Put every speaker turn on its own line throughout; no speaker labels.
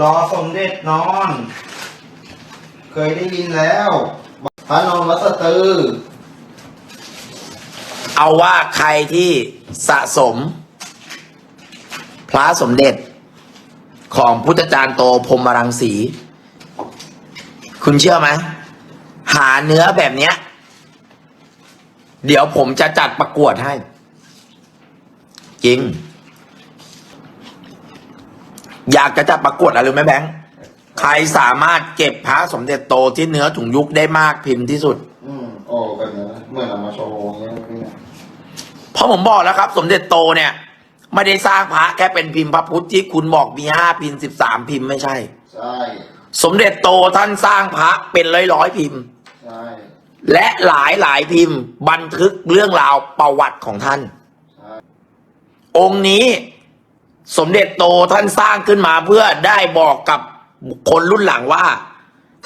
รอสมเด็จนอน เคยได้ยินแล้วพระนอนวัดสตือ
เอาว่าใครที่สะสม พระสมเด็จของพุทธจารย์โตพรมรังสี คุณเชื่อไหม หาเนื้อแบบเนี้ย เดี๋ยวผมจะจัดประกวดให้ จริง อยากจะจัดประกวดอะไรรู้ไหมแบงค์ใครสามารถเก็บพระสมเด็จโตที่เนื้อถุงยุกได้มากพิมพ์ที่สุด
อืมโอ้แบบนี้เหมื่อนเอามาโชว์อย่างเงี้ยพี่
เพราะผมบอกแล้วครับ สมเด็จโตเนี่ย ไม่ได้สร้างพระแค่เป็นพิมพ์พระพุทธที่คุณบอกมีห้าพิมพ์สิบสามพิมพ์ไม่ใช่
ใช่
สมเด็จโตท่านสร้างพระเป็นร้อยร้อยๆพิมพ์
ใช่
และหลายหลายพิมพ์ บันทึกเรื่องราวประวัติของท่าน
ใช่
องค์นี้ สมเด็จโตท่านสร้างขึ้นมาเพื่อได้บอกกับคนรุ่นหลังว่า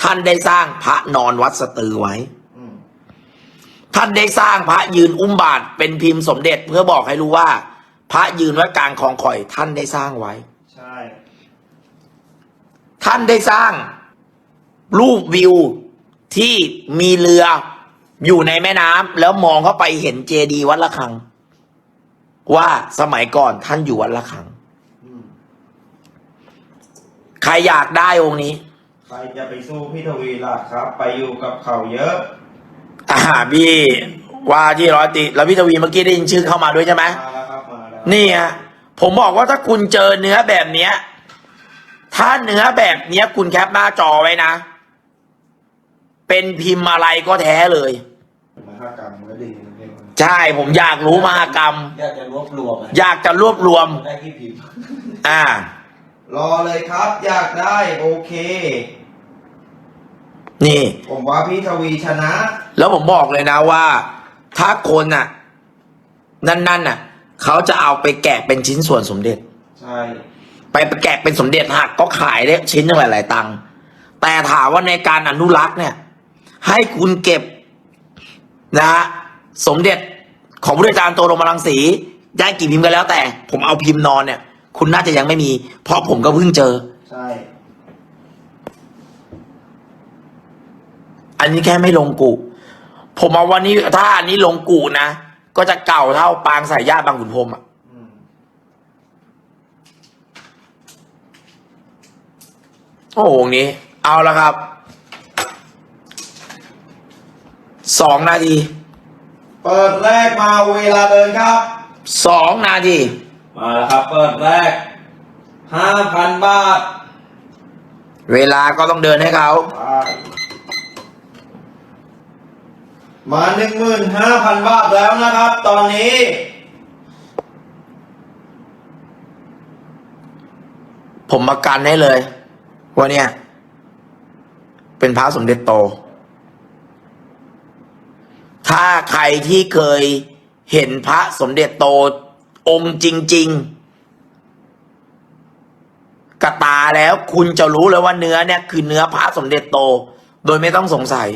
ท่านได้สร้างพระนอนวัดสตือไว้ ท่านได้สร้างพระยืนอุ้มบาทเป็นพิมพ์สมเด็จเพื่อบอกให้รู้ว่า พระยืนไว้กลางคลองข่อย ท่านได้สร้างไว้
ใช่
ท่านได้สร้าง รูปวิวที่มีเรืออยู่ในแม่น้ำแล้วมองเข้าไปเห็นเจดีย์วัดละคัง ว่าสมัยก่อนท่านอยู่วัดละคัง ใครอยากได้องค์นี้
ใครจะไปสู้พี่ทวีล่ะครับ ไปอยู่กับเขาเยอะ
อ่าพี่ว่าที่ร้อยติแล้วพี่ทวีเมื่อกี้ได้ยินชื่อเข้ามาด้วยใช่ไหม
มาแล้วครับมาแล้ว
นี่ฮะผมบอกว่าถ้าคุณเจอเนื้อแบบเนี้ย ถ้าเนื้อแบบเนี้ย คุณแคปหน้าจอไว้นะ เป็นพิมพ์อะไรก็แท้เลย
มหากรรมก็ดีนะพี่
ใช่ผมอยากรู้มหากรรม
อยากจะรวบรวมอะ
อยากจะรวบรวม
ได้ที่พิมพ์
อ่า
รอเลยครับ อยากได้โอเค
นี่
ผมว่าพี่ทวีชนะ
แล้วผมบอกเลยนะว่า ถ้าคนน่ะ นั่นๆน่ะ เขาจะเอาไปแกะเป็นชิ้นส่วนสมเด็จ
ใช่
ไปแกะเป็นสมเด็จหักก็ขายได้ชิ้นหนึงหลายๆตังค์แต่ถามว่าในการอนุรักษ์เนี่ย ให้คุณเก็บ นะฮะสมเด็จของพระอาจารย์โตลงมาลังสีได้กี่พิมพ์กันแล้วแต่ ผมเอาพิมพ์นอนเนี่ย คุณน่าจะยังไม่มี เพราะผมก็เพิ่งเจอ
ใช่
อันนี้แค่ไม่ลงกู ผมเอาวันนี้ถ้าอันนี้ลงกูนะ ก็จะเก่าเท่าปางสายญาติบางขุนพรหมอะ
อืม
โอ้โหองค์นี้ เอาละครับ สองนาที
เปิดแรกมาเวลาเดินครับ
สองนาที
มาแล้วครับ เปิดแรกห้าพันบาท
เวลาก็ต้องเดินให้เขา
ไปมาหนึ่งหมื่นห้าพันบาทแล้วนะครับ ตอนนี้
ผมประกันให้เลยว่าเนี่ย เป็นพระสมเด็จโต ถ้าใครที่เคยเห็นพระสมเด็จโต องค์จริง ๆกระตาแล้วคุณจะรู้เลยว่าเนื้อเนี่ย คือเนื้อพระสมเด็จโต โดยไม่ต้องสงสัย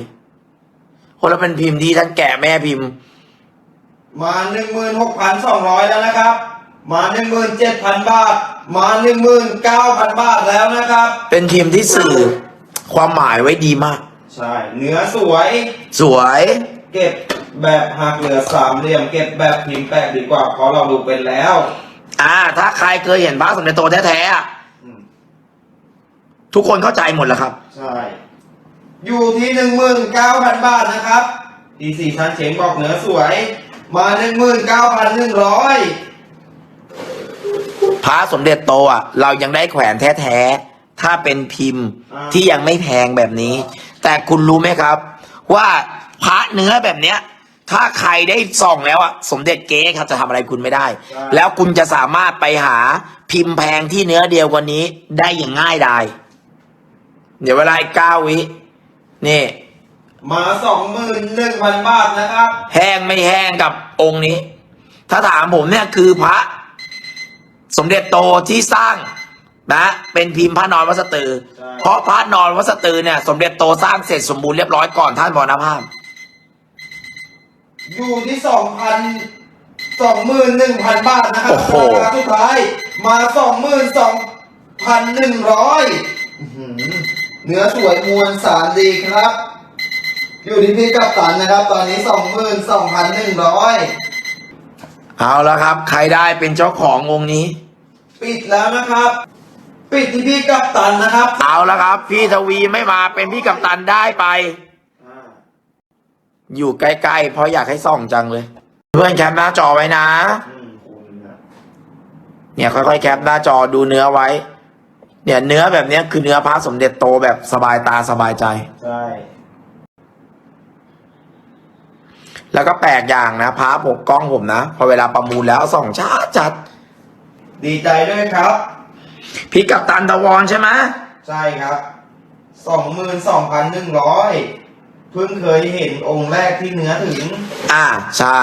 คนละเป็นพิมพ์ที่ท่านแก่แม่พิมพ์
มาหนึ่งหมื่นหกพันสองร้อยแล้วนะครับ มาหนึ่งหมื่นเจ็ดพันบาท มาหนึ่งหมื่นเก้าพันบาทแล้วนะครับ
เป็นพิมพ์ที่สื่อความหมายไว้ดีมาก
ใช่ เนื้อสวย
สวย
เก็บ แบบหักเหลือสามเหลี่ยมเก็บแบบพิมพ์แปะดีกว่าเพราะเราดูเป็นแล้ว
อ่า ถ้าใครเคยเห็นพระสมเด็จโตแท้ๆอะ
อืม
ทุกคนเข้าใจหมดแล้วครับ
ใช่ อยู่ที่หนึ่งหมื่นเก้าพันบาทนะครับดีสี่ชั้นเฉียงบอกเนื้อสวย มาหนึ่งหมื่นเก้าพันหนึ่งร้อย
พระสมเด็จโตอะเรายังได้แขวนแท้ๆ ถ้าเป็นพิมพ์ที่ยังไม่แพงแบบนี้ แต่คุณรู้ไหมครับ ว่าพระเนื้อแบบเนี้ย ถ้าใครได้ส่องแล้วอะสมเด็จเก๊เขาจะทำอะไรคุณไม่ได้ แล้วคุณจะสามารถไปหาพิมพ์แพงที่เนื้อเดียวกว่านี้ได้อย่างง่ายดายเดี๋ยวเวลาอีกเก้าวิ นี่
มาสองหมื่นหนึ่งพันบาทนะครับ
แห้งไม่แห้งกับองค์นี้ ถ้าถามผมเนี่ยคือพระ สมเด็จโตที่สร้างนะเป็นพิมพ์พระนอนวัดสตือ
ใช่
เพราะพระนอนวัดสตือเนี่ย สมเด็จโตสร้างเสร็จสมบูรณ์เรียบร้อยก่อนท่านมรณภาพ
อยู่ที่สองพันสองหมื่นหนึ่งพันบาทนะครับ
โอ้โห
ราคาสุดท้ายมาสองหมื่นสองพพันหนึ่งร้อยเนื้อสวยมวลสารดีครับ อยู่ที่พี่กัปตันนะครับ ตอนนี้สองหมื่นสองพันหนึ่งร้อย
เอาแล้วครับ ใครได้เป็นเจ้าขององค์นี้
ปิดแล้วนะครับ ปิดที่พี่กัปตันนะครับ
เอาแล้วครับ พี่ทวีไม่มาเป็นพี่กัปตันได้ไป อยู่ใกล้ๆ เพราะอยากให้ส่องจังเลย เพื่อนแคปหน้าจอไว้นะ เนี่ยค่อยๆ แคปหน้าจอดูเนื้อไว้ เนี่ยเนื้อแบบเนี้ยคือเนื้อพระสมเด็จโตแบบสบายตาสบายใจ
ใช่
แล้วก็แปลกอย่างนะพระปกกล้องผมนะ พอเวลาประมูลแล้วส่องชัดจัด
ดีใจด้วยครับ
พี่กัปตันตะวอนใช่ไหม
ใช่ครับสองหมื่นสองพันหนึ่งร้อย เพิ่งเคยเห็นองค์แรกที่เนื้อถึง
อ่าใช่